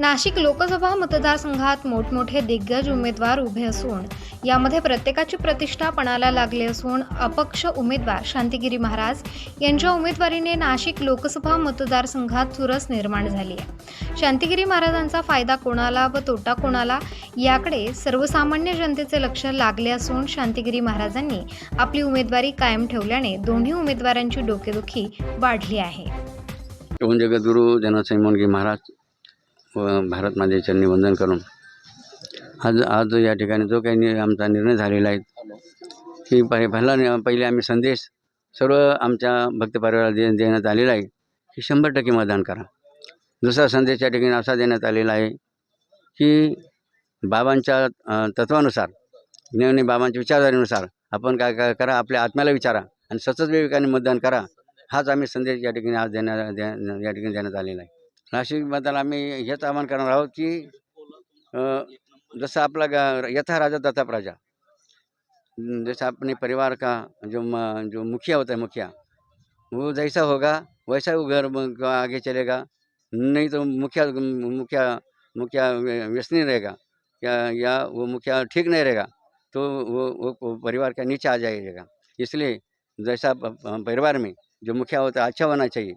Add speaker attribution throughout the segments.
Speaker 1: नाशिक लोकसभा मतदारसंघात मोठमोठे दिग्गज उमेदवार उभे असून यामध्ये प्रत्येकाची प्रतिष्ठा पणाला लागली असून अपक्ष उमेदवार शांतिगिरी महाराज यांच्या उमेदवारीने नाशिक लोकसभा मतदारसंघात चुरस निर्माण झाली आहे. शांतिगिरी महाराजांचा फायदा कोणाला व तोटा कोणाला याकडे सर्वसामान्य जनतेचे लक्ष लागले असून शांतिगिरी महाराजांनी आपली उमेदवारी कायम ठेवल्याने दोन्ही उमेदवारांची डोकेदुखी वाढली आहे.
Speaker 2: जगद्गुरू जनसैमोनगी महाराज व भारत माते चरणी वंदन करून. आज आज या ठिकाणी जो काही नि आमचा निर्णय झालेला आहे की पहि पहिला नि- पहिले आम्ही संदेश सर्व आमच्या भक्त परिवाराला दे देण्यात आलेला आहे की शंभर टक्के मतदान करा. दुसरा संदेश या ठिकाणी असा देण्यात आलेला आहे की बाबांच्या तत्वानुसार ज्ञानी बाबांच्या विचारधारेनुसार आपण काय काय करा आपल्या आत्म्याला विचारा आणि सतत विवेकाने मतदान करा हाच आम्ही संदेश या ठिकाणी आज देण्या द्या या ठिकाणी देण्यात आलेला आहे. नाशिकबद्दल आम्ही हेच आवाहन करणार आहोत की जसं आपला यथा राजा, तथा प्रजा. जैसा अपने परिवार का, जो जो मुखिया होता है मुखिया, वो जैसा होगा, वैसा वो घर आगे चलेगा। नहीं तो मुखिया मुखिया मुखिया व्य- व्यसनी रहेगा। या या वो मुखिया ठीक नहीं रहेगा तो वो वो परिवार का नीचे आ जाएगा इसलिए जैसा परिवार में जो मुखिया होता है अच्छा होना चाहिए।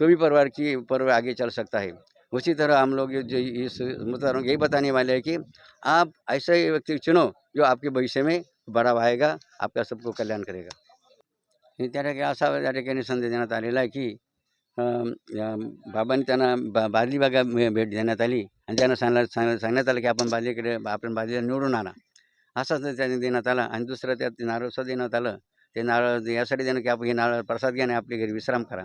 Speaker 2: तो भी परिवार की परिवार आगे चल सकता है। उसी तरह हम लोग ये जो इस मतलब यही बताने वाले हैं कि आप ऐसे व्यक्ति चुनो जो आपके भविष्य में बड़ा आएगा आपका सबको कल्याण करेगा। हे त्या असा त्या ठिकाणी संदेश देण्यात आलेला की या बाबांनी त्यांना बा बादली बागा भेट देण्यात आली आणि त्यांना सांगला सांग सांगण्यात आलं की आपण बादलीकडे आपण बादलीला निवडून आणा असाच आला आणि दुसरं त्यात नारळसुद्धा देण्यात आलं ते नारळ यासाठी देणं हे प्रसाद घ्या आपल्या घरी विश्राम करा।